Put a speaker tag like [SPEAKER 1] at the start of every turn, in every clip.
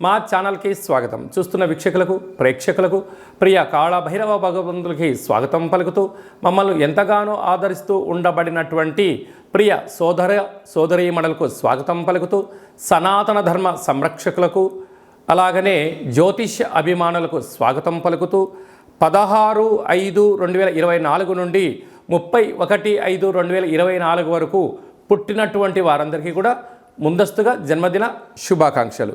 [SPEAKER 1] మా ఛానల్కి స్వాగతం. చూస్తున్న వీక్షకులకు ప్రేక్షకులకు ప్రియ కాళభైరవ భగవంతులకి స్వాగతం పలుకుతూ మమ్మల్ని ఎంతగానో ఆదరిస్తూ ఉండబడినటువంటి ప్రియ సోదర సోదరీమణులకు స్వాగతం పలుకుతూ సనాతన ధర్మ సంరక్షకులకు అలాగనే జ్యోతిష్య అభిమానులకు స్వాగతం పలుకుతూ పదహారు ఐదు రెండు వేల ఇరవై నాలుగు నుండి ముప్పై ఒకటి ఐదు రెండు వేల ఇరవై నాలుగు వరకు పుట్టినటువంటి వారందరికీ కూడా ముందస్తుగా జన్మదిన శుభాకాంక్షలు.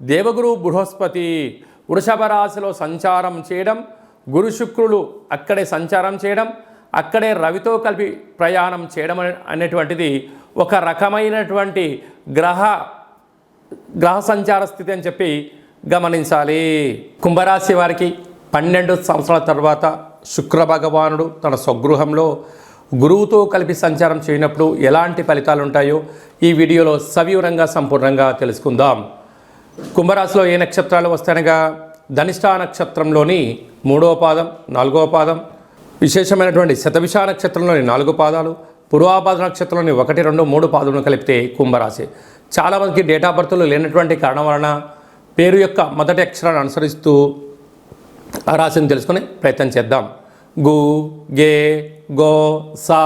[SPEAKER 1] దేవగురు బృహస్పతి వృషభ రాశిలో సంచారం చేయడం గురు శుక్రులు అక్కడే సంచారం చేయడం అక్కడే రవితో కలిపి ప్రయాణం చేయడం అనేటువంటిది ఒక రకమైనటువంటి గ్రహ గ్రహ సంచార స్థితి అని చెప్పి గమనించాలి. కుంభరాశి వారికి పన్నెండు సంవత్సరాల తర్వాత శుక్ర భగవానుడు తన స్వగృహంలో గురువుతో కలిపి సంచారం చేయనప్పుడు ఎలాంటి ఫలితాలు ఉంటాయో ఈ వీడియోలో సవివరంగా సంపూర్ణంగా తెలుసుకుందాం. కుంభరాశిలో ఏ నక్షత్రాలు వస్తాయనగా ధనిష్టా నక్షత్రంలోని మూడవ పాదం నాలుగవ పాదం విశేషమైనటువంటి శతవిషా నక్షత్రంలోని నాలుగు పాదాలు పూర్వాపాద నక్షత్రంలోని ఒకటి రెండు మూడు పాదములను కలిపితే కుంభరాశి. చాలామందికి డేట్ ఆఫ్ బర్త్లు లేనటువంటి కారణం వలన పేరు యొక్క మొదటి అక్షరాన్ని అనుసరిస్తూ ఆ రాశిని తెలుసుకునే ప్రయత్నం చేద్దాం. గు గే గో సా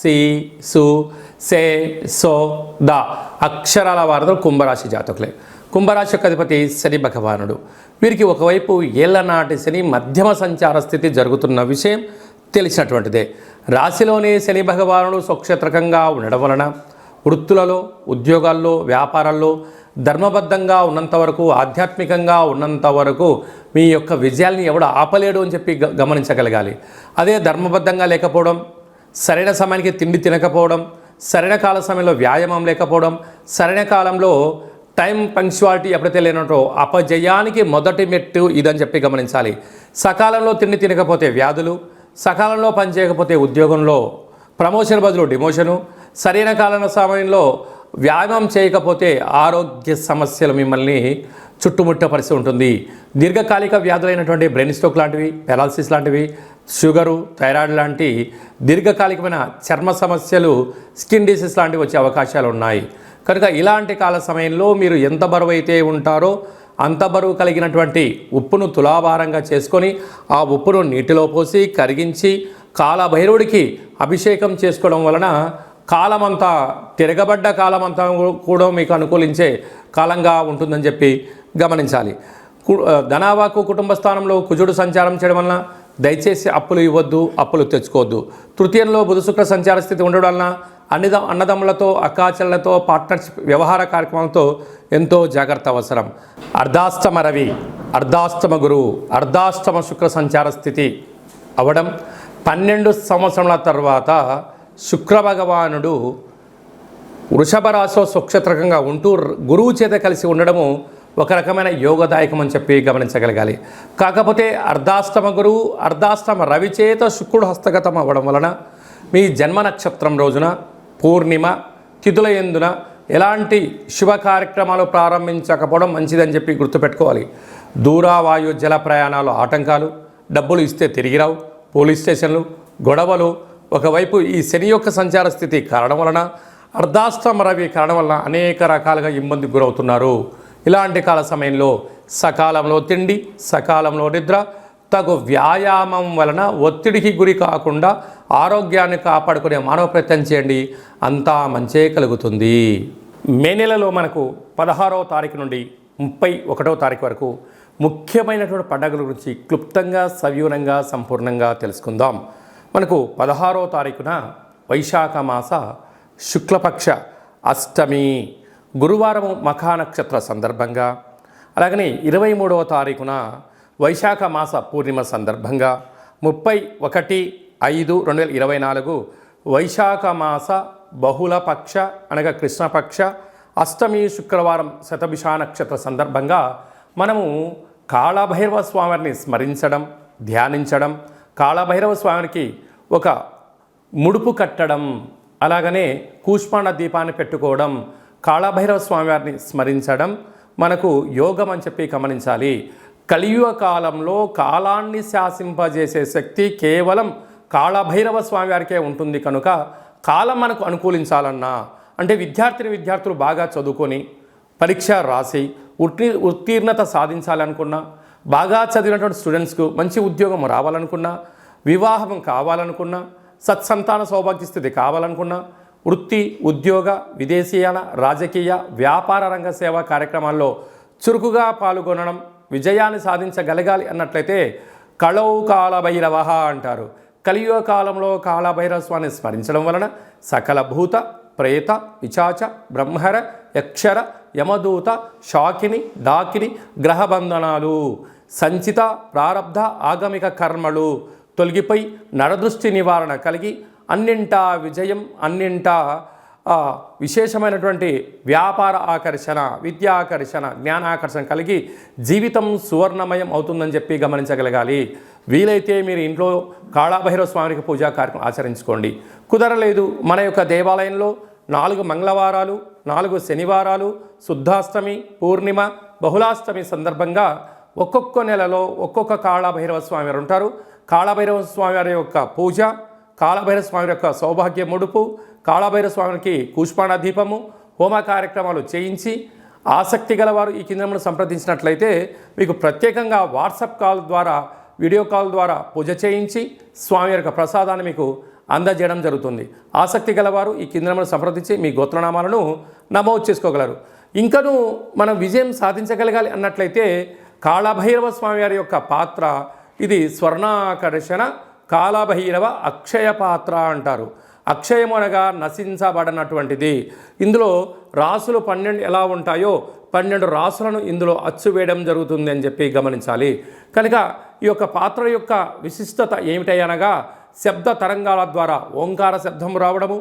[SPEAKER 1] సి సు సే సో ద అక్షరాల వారధులు కుంభరాశి జాతకులే. కుంభరాశి యొక్క అధిపతి శని భగవానుడు. వీరికి ఒకవైపు ఏళ్ళ నాటి శని మధ్యమ సంచార స్థితి జరుగుతున్న విషయం తెలిసినటువంటిదే. రాశిలోనే శని భగవానుడు స్వక్షేత్రకంగా ఉండడం వలన వృత్తులలో ఉద్యోగాల్లో వ్యాపారాల్లో ధర్మబద్ధంగా ఉన్నంత వరకు ఆధ్యాత్మికంగా ఉన్నంత వరకు మీ యొక్క విజయాల్ని ఎవడు ఆపలేడు అని చెప్పి గమనించగలగాలి. అదే ధర్మబద్ధంగా లేకపోవడం సరైన సమయానికి తిండి తినకపోవడం సరైన కాల సమయంలో వ్యాయామం లేకపోవడం సరైన కాలంలో టైం పంక్చువాలిటీ ఎప్పుడైతే లేనటో అపజయానికి మొదటి మెట్టు ఇదని చెప్పి గమనించాలి. సకాలంలో తిండి తినకపోతే వ్యాధులు సకాలంలో పనిచేయకపోతే ఉద్యోగంలో ప్రమోషన్ బదులు డిమోషను సరైన కాలం సమయంలో వ్యాయామం చేయకపోతే ఆరోగ్య సమస్యలు మిమ్మల్ని చుట్టుముట్ట పరిస్థితి ఉంటుంది. దీర్ఘకాలిక వ్యాధులైనటువంటి బ్రెయిన్ స్ట్రోక్ లాంటివి పెరాలసిస్ లాంటివి షుగరు థైరాయిడ్ లాంటి దీర్ఘకాలికమైన చర్మ సమస్యలు స్కిన్ డిసీజ్ లాంటివి వచ్చే అవకాశాలు ఉన్నాయి. కనుక ఇలాంటి కాల సమయంలో మీరు ఎంత బరువు అయితే ఉంటారో అంత బరువు కలిగినటువంటి ఉప్పును తులాభారంగా చేసుకొని ఆ ఉప్పును నీటిలో పోసి కరిగించి కాలభైరవుడికి అభిషేకం చేసుకోవడం వలన కాలమంతా తిరగబడ్డ కాలమంతా కూడా మీకు అనుకూలించే కాలంగా ఉంటుందని చెప్పి గమనించాలి. కు- ధనావాకు కుటుంబ స్థానంలో కుజుడు సంచారం చేయడం వలన దయచేసి అప్పులు ఇవ్వద్దు అప్పులు తెచ్చుకోవద్దు. తృతీయంలో బుధశుక్ర సంచార స్థితి ఉండడం వలన అన్నిద అన్నదమ్ములతో అక్కాచెళ్ళతో పార్ట్నర్షిప్ వ్యవహార కార్యక్రమాలతో ఎంతో జాగ్రత్త అవసరం. అర్ధాష్టమ రవి అర్ధాష్టమ గురువు అర్ధాష్టమ శుక్ర సంచార స్థితి అవడం పన్నెండు సంవత్సరముల తర్వాత శుక్రభగవానుడు వృషభ రాశిలో సుక్షత్రకంగా ఉంటూ గురువు చేత కలిసి ఉండడము ఒక రకమైన యోగదాయకం అని చెప్పి గమనించగలగాలి. కాకపోతే అర్ధాష్టమ గురువు అర్ధాష్టమ రవి చేత శుక్రుడు హస్తగతం అవ్వడం వలన మీ జన్మ నక్షత్రం రోజున పూర్ణిమ తిథుల ఎందున ఎలాంటి శుభ కార్యక్రమాలు ప్రారంభించకపోవడం మంచిదని చెప్పి గుర్తుపెట్టుకోవాలి. దూరావాయు జల ప్రయాణాలు ఆటంకాలు డబ్బులు ఇస్తే తిరిగిరావు పోలీస్ స్టేషన్లు గొడవలు ఒకవైపు ఈ శని యొక్క సంచార స్థితి కారణం వలన అర్ధాష్టమ రవి కారణం వలన అనేక రకాలుగా ఇబ్బందికి గురవుతున్నారు. ఇలాంటి కాల సమయంలో సకాలంలో తిండి సకాలంలో నిద్ర తగు వ్యాయామం వలన ఒత్తిడికి గురి కాకుండా ఆరోగ్యాన్ని కాపాడుకునే మానవ ప్రయత్నం చేయండి. అంతా మంచే కలుగుతుంది. మే నెలలో మనకు పదహారవ తారీఖు నుండి ముప్పై ఒకటవ తారీఖు వరకు ముఖ్యమైనటువంటి పండుగల గురించి క్లుప్తంగా సవివరంగా సంపూర్ణంగా తెలుసుకుందాం. మనకు పదహారవ తారీఖున వైశాఖ మాస శుక్లపక్ష అష్టమి గురువారం మఖా నక్షత్ర సందర్భంగా అలాగనే ఇరవై మూడవ తారీఖున వైశాఖ మాస పూర్ణిమ సందర్భంగా ముప్పై ఒకటి ఐదు రెండు వేల ఇరవై నాలుగు వైశాఖ మాస బహుళపక్ష అనగా కృష్ణపక్ష అష్టమి శుక్రవారం శతభిషా నక్షత్ర సందర్భంగా మనము కాళభైరవ స్వామిని స్మరించడం ధ్యానించడం కాళభైరవ స్వామికి ఒక ముడుపు కట్టడం అలాగనే కూష్మాండ దీపాన్ని పెట్టుకోవడం కాళభైరవ స్వామివారిని స్మరించడం మనకు యోగం అని చెప్పి గమనించాలి. కలియుగ కాలంలో కాలాన్ని శాసింపజేసే శక్తి కేవలం కాళభైరవ స్వామివారికే ఉంటుంది కనుక కాలం మనకు అనుకూలించాలన్నా అంటే విద్యార్థిని విద్యార్థులు బాగా చదువుకొని పరీక్ష రాసి ఉత్తీ ఉత్తీర్ణత సాధించాలనుకున్నా బాగా చదివినటువంటి స్టూడెంట్స్కు మంచి ఉద్యోగం రావాలనుకున్నా వివాహం కావాలనుకున్నా సత్సంతాన సౌభాగ్య స్థితి కావాలనుకున్నా వృత్తి ఉద్యోగ విదేశీయాల రాజకీయ వ్యాపార రంగ సేవా కార్యక్రమాల్లో చురుకుగా పాల్గొనడం విజయాన్ని సాధించగలగాలి అన్నట్లయితే కళౌ కాలభైరవ అంటారు. కలియుగ కాలంలో కాలభైరవ స్వామిని స్మరించడం వలన సకల భూత ప్రేత పిచాచ బ్రహ్మర యక్షర యమదూత షాకిని డాకిని గ్రహబంధనాలు సంచిత ప్రారబ్ధ ఆగమిక కర్మలు తొలగిపోయి నరదృష్టి నివారణ కలిగి అన్నింటా విజయం అన్నింటా విశేషమైనటువంటి వ్యాపార ఆకర్షణ విద్యా ఆకర్షణ జ్ఞానాకర్షణ కలిగి జీవితం సువర్ణమయం అవుతుందని చెప్పి గమనించగలగాలి. వీలైతే మీరు ఇంట్లో కాళాభైరవ స్వామికి పూజా కార్యక్రమం ఆచరించుకోండి. కుదరలేదు మన యొక్క దేవాలయంలో నాలుగు మంగళవారాలు నాలుగు శనివారాలు శుద్ధాష్టమి పూర్ణిమ బహుళాష్టమి సందర్భంగా ఒక్కొక్క నెలలో ఒక్కొక్క కాళభైరవ స్వామి వారు ఉంటారు. కాళభైరవ స్వామి వారి యొక్క పూజ కాళభైరవ స్వామి యొక్క సౌభాగ్య ముడుపు కాళభైరవ స్వామికి కూష్పాణ దీపము హోమ కార్యక్రమాలు చేయించి ఆసక్తి గలవారు ఈ కేంద్రమును సంప్రదించినట్లయితే మీకు ప్రత్యేకంగా వాట్సాప్ కాల్ ద్వారా వీడియో కాల్ ద్వారా పూజ చేయించి స్వామి యొక్క ప్రసాదాన్ని మీకు అందజేయడం జరుగుతుంది. ఆసక్తి గలవారు ఈ కేంద్రమును సంప్రదించి మీ గోత్రనామాలను నమోదు చేసుకోగలరు. ఇంకనూ మనం విజయం సాధించగలగాలి అన్నట్లయితే కాళభైరవ స్వామి వారి యొక్క పాత్ర ఇది స్వర్ణాకర్షణ కాళభైరవ అక్షయ పాత్ర అంటారు. అక్షయం అనగా నశించబడినటువంటిది. ఇందులో రాసులు పన్నెండు ఎలా ఉంటాయో పన్నెండు రాసులను ఇందులో అచ్చు వేయడం జరుగుతుంది అని చెప్పి గమనించాలి. కనుక ఈ యొక్క పాత్ర యొక్క విశిష్టత ఏమిటనగా శబ్ద తరంగాల ద్వారా ఓంకార శబ్దం రావడము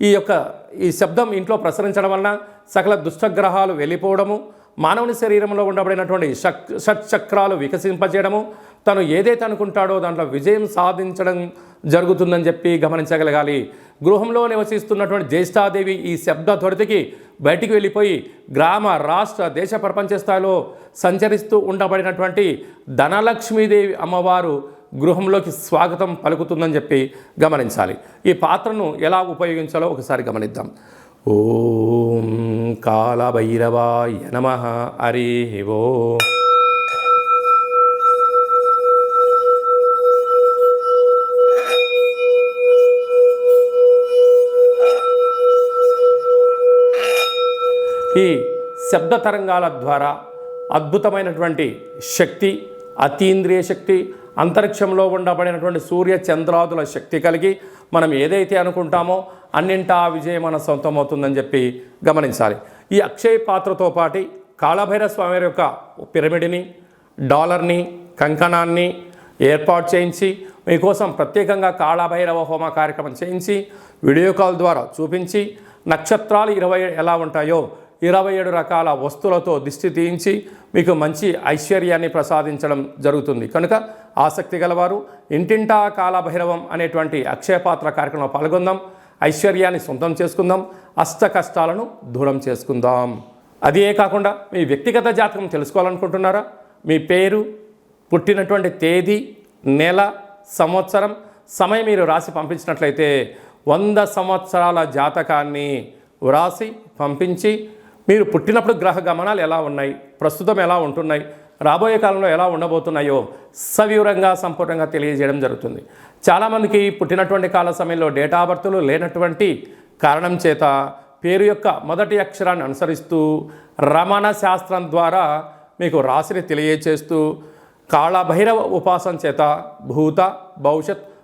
[SPEAKER 1] ఈ యొక్క ఈ శబ్దం ఇంట్లో ప్రసరించడం వలన సకల దుష్టగ్రహాలు వెళ్ళిపోవడము మానవుని శరీరంలో ఉండబడినటువంటి షక్ షట్చక్రాలు వికసింపజేయడము తను ఏదైతే అనుకుంటాడో దాంట్లో విజయం సాధించడం జరుగుతుందని చెప్పి గమనించగలగాలి. గృహంలో నివసిస్తున్నటువంటి జ్యేష్ఠాదేవి ఈ శబ్ద త్వరితకి బయటికి వెళ్ళిపోయి గ్రామ రాష్ట్ర దేశ ప్రపంచ స్థాయిలో సంచరిస్తూ ఉండబడినటువంటి ధనలక్ష్మీదేవి అమ్మవారు గృహంలోకి స్వాగతం పలుకుతుందని చెప్పి గమనించాలి. ఈ పాత్రను ఎలా ఉపయోగించాలో ఒకసారి గమనిద్దాం. ఓం కాళభైరవాయ నమ హరి ఓ. ఈ శబ్ద తరంగాల ద్వారా అద్భుతమైనటువంటి శక్తి అతీంద్రియ శక్తి అంతరిక్షంలో ఉండబడినటువంటి సూర్య చంద్రాదుల శక్తి కలిగి మనం ఏదైతే అనుకుంటామో అన్నింటా విజయం మన సొంతం అవుతుందని చెప్పి గమనించాలి. ఈ అక్షయ పాత్రతో పాటి కాళభైర స్వామి యొక్క పిరమిడ్ని డాలర్ని కంకణాన్ని ఏర్పాటు చేయించి మీకోసం ప్రత్యేకంగా కాళభైరవ హోమ కార్యక్రమం చేయించి వీడియో కాల్ ద్వారా చూపించి నక్షత్రాలు ఇరవై ఎలా ఉంటాయో ఇరవై ఏడు రకాల వస్తువులతో దిష్టి తీయించి మీకు మంచి ఐశ్వర్యాన్ని ప్రసాదించడం జరుగుతుంది. కనుక ఆసక్తి గలవారు. ఇంటింటా కాలభైరవం అనేటువంటి అక్షయపాత్ర కార్యక్రమంలో పాల్గొందాం. ఐశ్వర్యాన్ని సొంతం చేసుకుందాం. అష్ట కష్టాలను దూరం చేసుకుందాం. అదే కాకుండా మీ వ్యక్తిగత జాతకం తెలుసుకోవాలనుకుంటున్నారా? మీ పేరు పుట్టినటువంటి తేదీ నెల సంవత్సరం సమయం మీరు రాసి పంపించినట్లయితే వంద సంవత్సరాల జాతకాన్ని వ్రాసి పంపించి మీరు పుట్టినప్పుడు గ్రహ గమనాలు ఎలా ఉన్నాయి? ప్రస్తుతం ఎలా ఉంటున్నాయి? రాబోయే కాలంలో ఎలా ఉండబోతున్నాయో సవివరంగా సంపూర్ణంగా తెలియజేయడం జరుగుతుంది. చాలామందికి పుట్టినటువంటి కాల సమయంలో డేటా బర్తులు లేనటువంటి కారణం చేత పేరు యొక్క మొదటి అక్షరాన్ని అనుసరిస్తూ రమణ శాస్త్రం ద్వారా మీకు రాశిని తెలియచేస్తూ కాళభైరవ ఉపాసన చేత భూత భవిష్యత్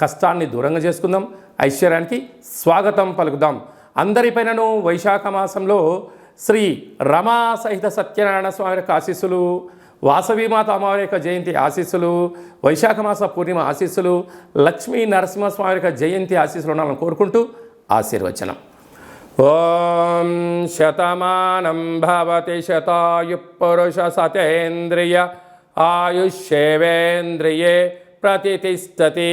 [SPEAKER 1] కష్టాన్ని దూరంగా చేసుకుందాం. ఐశ్వర్యానికి స్వాగతం పలుకుదాం. అందరిపైనను వైశాఖ మాసంలో శ్రీ రమా సహిత సత్యనారాయణ స్వామి యొక్క ఆశీస్సులు వాసవీమాత అమ్మవారి యొక్క జయంతి ఆశీస్సులు వైశాఖ మాస పూర్ణిమ ఆశీస్సులు లక్ష్మీ నరసింహస్వామి యొక్క జయంతి ఆశీస్సులు ఉండాలని కోరుకుంటూ ఆశీర్వచనం. ఓం శతమానం భవతి శతాయు పురుష సతేంద్రియ ఆయుష్యేవేంద్రియే ప్రతిష్టతి